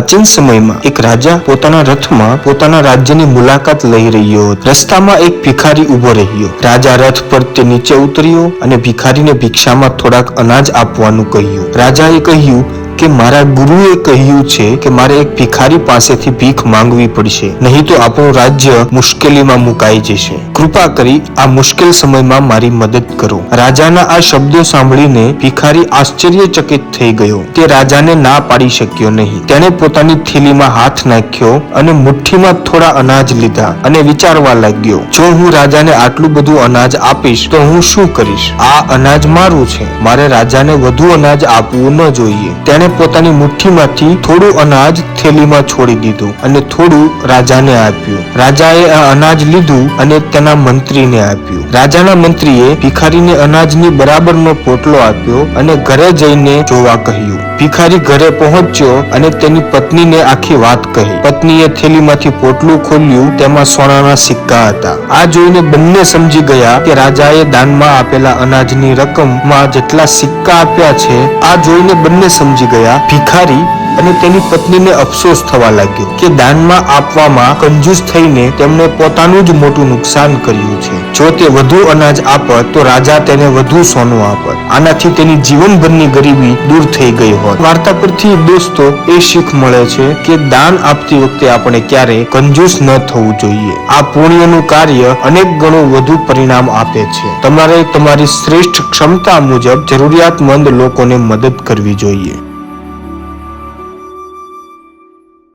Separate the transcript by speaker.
Speaker 1: પ્રાચીન સમયમાં એક રાજા પોતાના રથમાં પોતાના રાજ્યની મુલાકાત લઈ રહ્યો હતો. રસ્તામાં એક ભિખારી ઊભો રહ્યો. રાજા રથ પર તે નીચે ઉતર્યો અને ભિખારીને ભિક્ષામાં થોડાક અનાજ આપવાનું કહ્યું. રાજાએ કહ્યું કે, મારા ગુરુએ કહ્યું છે કે મારે એક ભિખારી પાસેથી ભીખ માંગવી પડશે. નહીં તો આપણું રાજ્ય મુશ્કેલીમાં મુકાઈ જશે. કૃપા કરી આ મુશ્કેલ સમયમાં મારી મદદ કરો. રાજાના આ શબ્દો સાંભળીને ભિખારી આશ્ચર્યચકિત થઈ ગયો તે રાજાને ના પાડી શક્યો નહીં. તેણે પોતાની થેલીમાં હાથ નાખ્યો અને મુઠ્ઠીમાં થોડા અનાજ લીધા અને વિચારવા લાગ્યો, જો હું રાજાને આટલું બધું અનાજ આપીશ, તો હું શું કરીશ? આ અનાજ મારું છે. મારે રાજાને વધુ અનાજ આપવું ન જોઈએ. તેણે પોતાની મુઠ્ઠીમાંથી થોડું અનાજ થેલીમાં છોડી દીધું અને થોડું રાજાને આપ્યું. રાજાએ આ અનાજ લીધું અને તેના મંત્રીને આપ્યું. રાજાના મંત્રીએ ભિખારીને અનાજની બરાબરનો પોટલો આપ્યો અને ઘરે જઈને જોવા કહ્યું. ભિખારી ઘરે પહોંચ્યો અને તેની પત્નીને આખી વાત કહી. પત્નીએ થેલીમાંથી પોટલું ખોલ્યું, તેમાં સોનાના સિક્કા હતા. આ જોઈને બંને સમજી ગયા કે રાજાએ દાનમાં આપેલા અનાજની રકમમાં જેટલા સિક્કા આપ્યા છે, આ જોઈને બંને સમજી ગયા. ભિખારી અને તેની પત્નીને અફસોસ થવા લાગ્યો કે દાનમાં આપવામાં કંજૂસ થઈને તેમણે પોતાનું જ મોટું નુકસાન કર્યું છે. જો તે વધુ અનાજ આપત, તો રાજા તેને વધુ સોનું આપત. આનાથી તેની જીવનભરની ગરીબી દૂર થઈ ગઈ હોત. વાર્તા પરથી દોસ્તો એ શીખ મળે છે કે દાન આપતી વખતે આપણે ક્યારે કંજૂસ ન થવું જોઈએ. આ પુણ્યનું કાર્ય અનેક ગણું વધુ પરિણામ આપે છે. તમારે તમારી શ્રેષ્ઠ ક્ષમતા મુજબ જરૂરિયાતમંદ લોકોને મદદ કરવી જોઈએ.